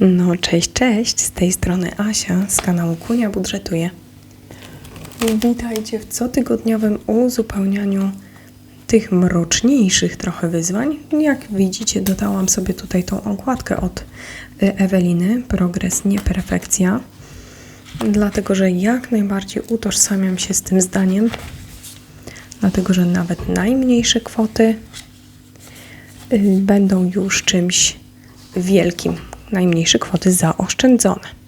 No, cześć, cześć. Z tej strony Asia z kanału Kunia Budżetuje. Witajcie w cotygodniowym uzupełnianiu tych mroczniejszych trochę wyzwań. Jak widzicie, dodałam sobie tutaj tą okładkę od y, Eweliny, Progres, nie perfekcja. Dlatego, że jak najbardziej utożsamiam się z tym zdaniem. Dlatego, że nawet najmniejsze kwoty y, będą już czymś wielkim. Najmniejsze kwoty zaoszczędzone.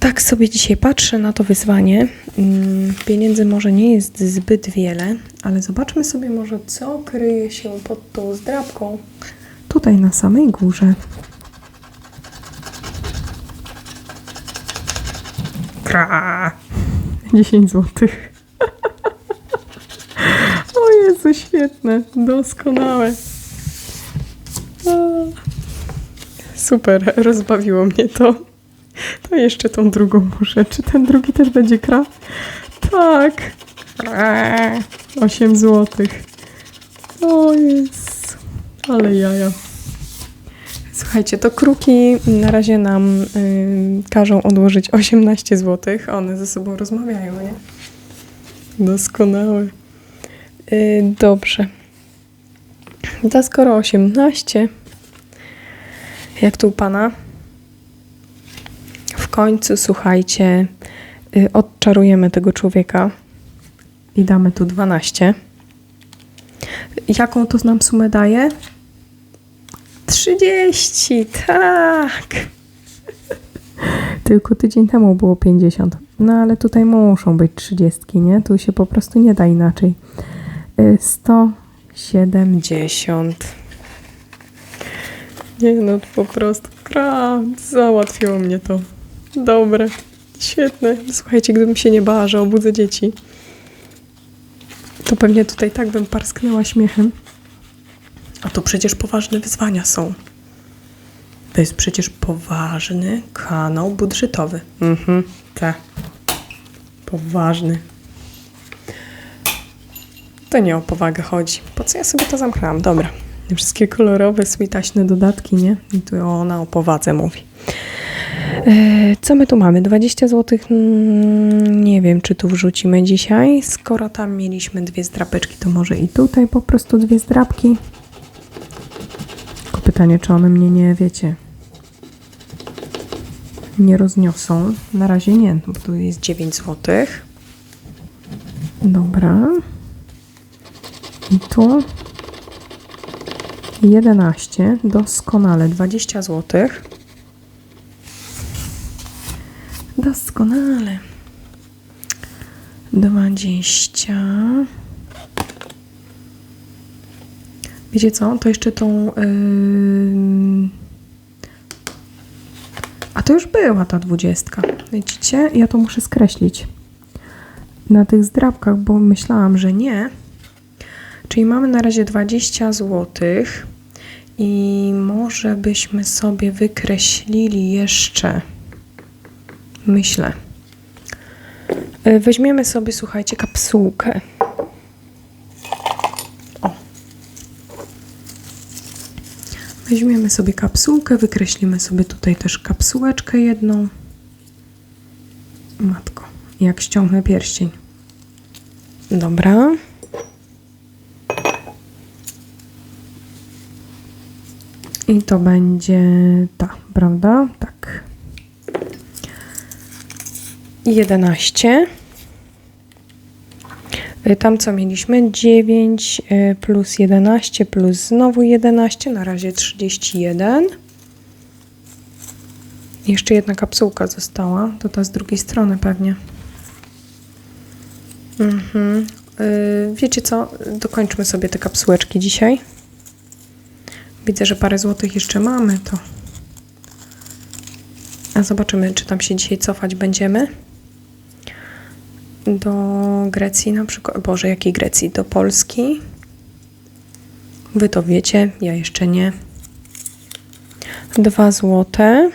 Tak sobie dzisiaj patrzę na to wyzwanie. Mm, Pieniędzy może nie jest zbyt wiele, ale zobaczmy sobie może, co kryje się pod tą zdrabką. Tutaj na samej górze. Kra! 10 złotych. O Jezu, świetne, doskonałe. A. Super, rozbawiło mnie to. To jeszcze tą drugą muszę. Czy ten drugi też będzie kra? Tak. Eee, 8 złotych. O jest. Ale jaja. Słuchajcie, to kruki na razie nam y, każą odłożyć 18 zł. One ze sobą rozmawiają, nie? Doskonałe. Y, dobrze. Za skoro 18, jak tu u pana, w końcu, słuchajcie, y, odczarujemy tego człowieka i damy tu 12. Jaką to nam sumę daje? 30, tak. Tylko tydzień temu było 50. No ale tutaj muszą być 30, nie? Tu się po prostu nie da inaczej. Y, 170. Nie no, po prostu kra, załatwiło mnie to. Dobre, świetne. Słuchajcie, gdybym się nie bała, że obudzę dzieci, to pewnie tutaj tak bym parsknęła śmiechem. A to przecież poważne wyzwania są. To jest przecież poważny kanał budżetowy. Mhm, tak. Poważny. To nie o powagę chodzi. Po co ja sobie to zamknęłam? Dobra. Wszystkie kolorowe, switaśne dodatki, nie? I tu ona o powadze mówi. E, Co my tu mamy? 20 zł. Nie wiem, czy tu wrzucimy dzisiaj. Skoro tam mieliśmy dwie zdrapeczki, to może i tutaj po prostu dwie zdrapki. Tylko pytanie, czy one mnie nie, wiecie, nie rozniosą. Na razie nie, bo tu jest 9 zł. Dobra. I tu 11, doskonale, 20 zł. Doskonale. 20. Wiecie co? To jeszcze tą. Yy... A to już była ta dwudziestka. Widzicie? Ja to muszę skreślić na tych zdrabkach, bo myślałam, że nie. Czyli mamy na razie 20 zł i może byśmy sobie wykreślili jeszcze, myślę, E, weźmiemy sobie, słuchajcie, kapsułkę. O. Weźmiemy sobie kapsułkę, wykreślimy sobie tutaj też kapsułeczkę jedną. Matko, jak ściągnę pierścień. Dobra. I to będzie ta, prawda? Tak. 11. Y, Tam co mieliśmy? 9 y, plus 11 plus znowu 11, na razie 31. Jeszcze jedna kapsułka została, to ta z drugiej strony pewnie. Mhm. Y, Wiecie co? Dokończmy sobie te kapsułeczki dzisiaj. Widzę, że parę złotych jeszcze mamy, to. A zobaczymy, czy tam się dzisiaj cofać będziemy. Do Grecji na przykład. Boże, jakiej Grecji? Do Polski. Wy to wiecie, ja jeszcze nie. Dwa złote.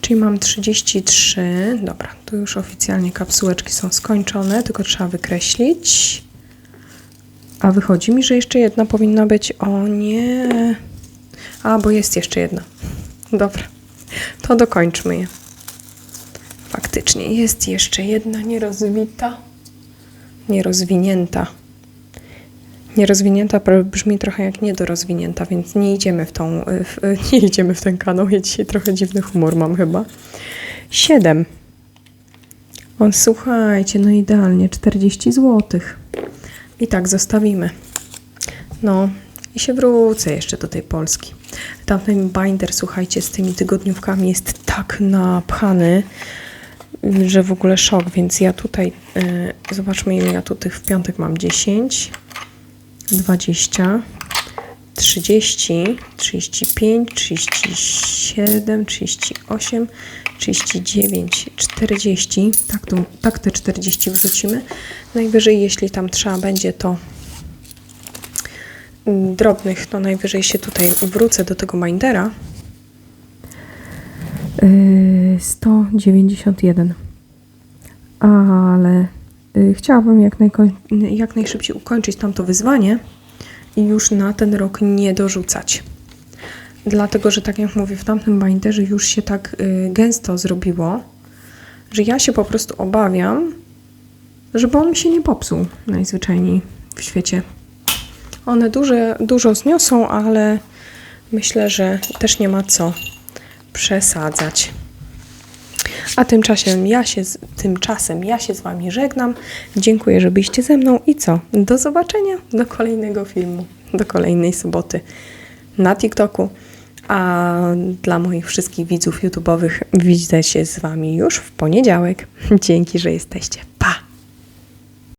Czyli mam 33. Dobra, tu już oficjalnie kapsułeczki są skończone, tylko trzeba wykreślić. A wychodzi mi, że jeszcze jedna powinna być. O nie. A, bo jest jeszcze jedna. Dobra, to dokończmy je. Faktycznie jest jeszcze jedna nierozwita, nierozwinięta. Nierozwinięta brzmi trochę jak niedorozwinięta, więc nie idziemy w tą, y, w, y, nie idziemy w ten kanał. Ja dzisiaj trochę dziwny humor mam chyba. Siedem. O, słuchajcie, no idealnie, 40 zł. I tak zostawimy. No, i się wrócę jeszcze do tej Polski. Tamten binder, słuchajcie, z tymi tygodniówkami jest tak napchany, że w ogóle szok, więc ja tutaj, y, zobaczmy ile ja tu tych w piątek mam, 10, 20, 30, 35, 37, 38, 39, 40. Tak, tu, tak te 40 wrzucimy. Najwyżej, jeśli tam trzeba będzie, to drobnych, to najwyżej się tutaj wrócę do tego mindera. Yy, 191. Ale yy, chciałabym jak, najko- jak najszybciej ukończyć tamto wyzwanie i już na ten rok nie dorzucać. Dlatego, że tak jak mówię, w tamtym binderze już się tak y, gęsto zrobiło, że ja się po prostu obawiam, żeby on mi się nie popsuł najzwyczajniej w świecie. One duże, dużo zniosą, ale myślę, że też nie ma co przesadzać. A tymczasem ja się z, tymczasem ja się z Wami żegnam. Dziękuję, że byliście ze mną i co? Do zobaczenia do kolejnego filmu, do kolejnej soboty na TikToku. A dla moich wszystkich widzów YouTube'owych widzę się z Wami już w poniedziałek. Dzięki, że jesteście. Pa!